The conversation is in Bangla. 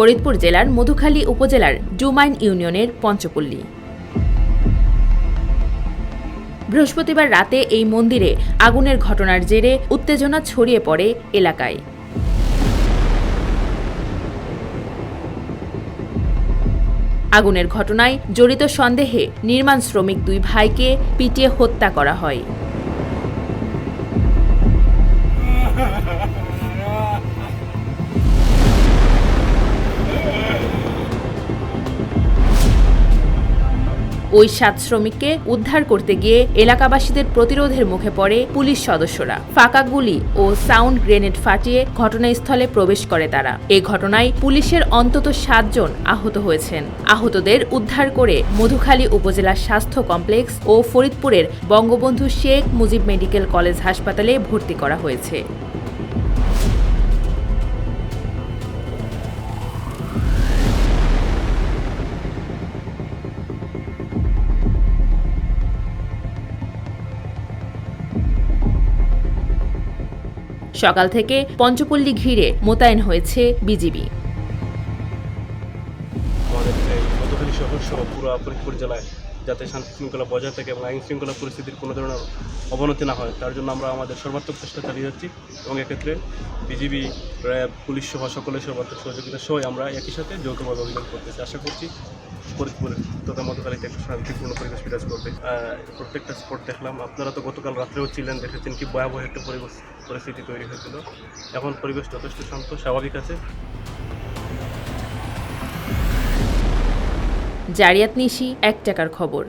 ফরিদপুর জেলার মধুখালী উপজেলার ডুমাইন ইউনিয়নের পঞ্চপল্লী। বৃহস্পতিবার রাতে এই মন্দিরে আগুনের ঘটনার জেরে উত্তেজনা ছড়িয়ে পড়ে এলাকায়। আগুনের ঘটনায় জড়িত সন্দেহে নির্মাণ শ্রমিক দুই ভাইকে পিটিয়ে হত্যা করা হয়। ওই সাত শ্রমিককে উদ্ধার করতে গিয়ে এলাকাবাসীদের প্রতিরোধের মুখে পড়ে পুলিশ সদস্যরা। ফাঁকা গুলি ও সাউন্ড গ্রেনেড ফাটিয়ে ঘটনাস্থলে প্রবেশ করে তারা। এ ঘটনায় পুলিশের অন্তত সাতজন আহত হয়েছেন। আহতদের উদ্ধার করে মধুখালী উপজেলা স্বাস্থ্য কমপ্লেক্স ও ফরিদপুরের বঙ্গবন্ধু শেখ মুজিব মেডিকেল কলেজ হাসপাতালে ভর্তি করা হয়েছে। সকাল থেকে পঞ্চপল্লী ঘিরে মোতায়েন হয়েছে বিজিবি। পুরো যাতে শান্তি শৃঙ্খলা বজায় থাকে এবং আইন শৃঙ্খলা পরিস্থিতির কোনো ধরনের অবনতি না হয়, তার জন্য আমরা আমাদের সর্বাত্মক চেষ্টা চালিয়ে যাচ্ছি এবং এক্ষেত্রে বিজিবি, র্যাব, পুলিশ সহ সকলের সর্বাত্মক সহযোগিতা সহ আমরা একই সাথে যৌথভাবে অভিযান করতেছি। আশা করছি ফরিদপুর তথা মধুখালীতে একটা শান্তিপূর্ণ পরিবেশ বিরাজ করবে। প্রত্যেকটা স্পট দেখলাম। আপনারা তো গতকাল রাত্রেও ছিলেন, দেখেছেন কি ভয়াবহ একটা পরিবেশ পরিস্থিতি তৈরি হয়েছিল। এখন পরিবেশ যথেষ্ট শান্ত, স্বাভাবিক আছে। জারিয়াত নিশি এক টাকার খবর।